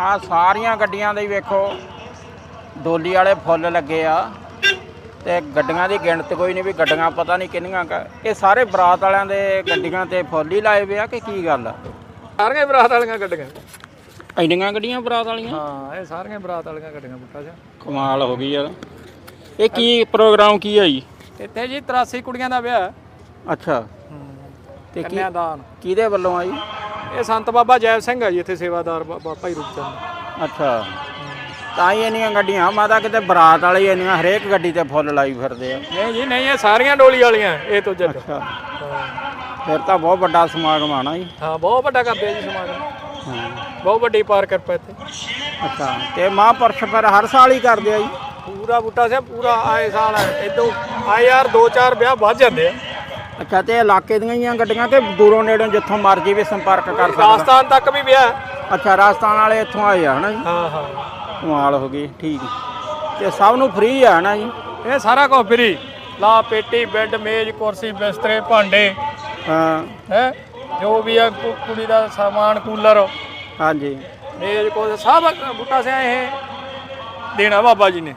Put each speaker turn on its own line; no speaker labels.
ਆ ਸਾਰੀਆਂ ਗੱਡੀਆਂ ਦੇ ਹੀ ਵੇਖੋ। ਡੋਲੀ ਵਾਲੇ ਫੁੱਲ ਲੱਗੇ ਆ ਤੇ ਗੱਡੀਆਂ ਦੀ ਗਿਣਤੀ ਕੋਈ ਨਹੀਂ ਵੀ ਗੱਡੀਆਂ ਪਤਾ ਨਹੀਂ ਕਿੰਨੀਆਂ ਕੁ। ਇਹ ਸਾਰੇ ਬਰਾਤ ਵਾਲਿਆਂ ਦੇ ਗੱਡੀਆਂ ਤੇ ਫੁੱਲ ਹੀ ਲਾਏ ਵੇ ਆ ਕਿ ਕੀ ਗੱਲ ਆ?
ਸਾਰੀਆਂ ਬਰਾਤ ਵਾਲੀਆਂ ਗੱਡੀਆਂ।
ਇੰਨੀਆਂ ਗੱਡੀਆਂ ਬਰਾਤ ਵਾਲੀਆਂ?
ਹਾਂ ਇਹ ਸਾਰੀਆਂ ਬਰਾਤ ਵਾਲੀਆਂ ਗੱਡੀਆਂ ਬੁੱਟਾ ਜੀ
ਕਮਾਲ ਹੋ ਗਈ ਯਾਰ। ਇਹ ਕੀ ਪ੍ਰੋਗਰਾਮ ਕੀ ਆ ਜੀ?
ਇੱਥੇ ਜੀ 83 ਕੁੜੀਆਂ ਦਾ ਵਿਆਹ।
ਅੱਛਾ। ਤੇ ਕੀ ਕਿਹਦੇ ਵੱਲੋਂ ਆ ਜੀ?
ਇਹ ਸੰਤ ਬਾਬਾ ਜੈਬ ਸਿੰਘ ਆ ਜੀ ਇੱਥੇ ਸੇਵਾਦਾਰ ਬਾਬਾ ਭਾਈ ਰੂਪਚੰਦ
ਅੱਛਾ। ਤਾਂ ਹੀ ਇੰਨੀਆਂ ਗੱਡੀਆਂ ਮਾਤਾ ਕਿਤੇ ਬਰਾਤ ਵਾਲੀ ਇੰਨੀਆਂ ਹਰੇਕ ਗੱਡੀ ਤੇ ਫੁੱਲ ਲਾਈ ਫਿਰਦੇ ਆ।
ਨਹੀਂ ਜੀ ਨਹੀਂ ਇਹ ਸਾਰੀਆਂ ਡੋਲੀ ਵਾਲੀਆਂ ਇਹ ਤੋਂ ਜੱਟ।
ਅੱਛਾ। ਫਿਰ ਤਾਂ ਬਹੁਤ ਵੱਡਾ ਸਮਾਗਮ ਆਣਾ ਜੀ।
ਹਾਂ ਬਹੁਤ ਵੱਡਾ ਕਰਦੇ ਜੀ ਸਮਾਗਮ।
ਹਾਂ।
ਬਹੁਤ ਵੱਡੀ ਪਾਰਕ ਕਿਰਪਾ ਇੱਥੇ।
ਅੱਛਾ। ਤੇ ਮਹਾਂਪੁਰਸ਼ ਫਿਰ ਹਰ ਸਾਲ ਹੀ ਕਰਦੇ ਆ ਜੀ?
ਪੂਰਾ ਬੂਟਾ ਸਿਆ ਪੂਰਾ ਆਏ ਸਾਲ ਇਦੋਂ ਆ ਯਾਰ ਦੋ ਚਾਰ ਵਿਆਹ ਵੱਧ ਜਾਂਦੇ ਆ।
ਅੱਛਾ ਤੇ ਇਲਾਕੇ ਦੀਆਂ ਹੀ ਆ ਗੱਡੀਆਂ ਕਿ ਦੂਰੋਂ ਨੇੜੋਂ ਜਿੱਥੋਂ ਮਰਜ਼ੀ ਵੀ ਸੰਪਰਕ ਕਰ ਸਕਦਾ?
ਰਾਜਸਥਾਨ ਤੱਕ ਵੀ ਵਿਆਹ ਹੈ।
ਅੱਛਾ ਰਾਜਸਥਾਨ ਵਾਲੇ ਇੱਥੋਂ ਆਏ ਆ ਹਨਾ ਜੀ?
ਹਾਂ ਹਾਂ।
ਕਮਾਲ ਹੋ ਗਈ ਠੀਕ। ਤੇ ਸਭ ਨੂੰ ਫ੍ਰੀ ਆ ਹਨਾ ਜੀ?
ਇਹ ਸਾਰਾ ਕੁਝ ਫਰੀ ਲਾ ਪੇਟੀ ਬੈੱਡ ਮੇਜ਼ ਕੁਰਸੀ ਬਿਸਤਰੇ ਭਾਂਡੇ।
ਹਾਂ।
ਹੈ? ਜੋ ਵੀ ਆ ਕੁ- ਕੁੜੀ ਦਾ ਸਾਮਾਨ ਕੂਲਰ।
ਹਾਂਜੀ।
ਮੇਜ਼ ਕੋਲ ਸਭ ਬੂਟਾ ਸਿਆ ਇਹ। ਦੇਣਾ ਬਾਬਾ ਜੀ ਨੇ।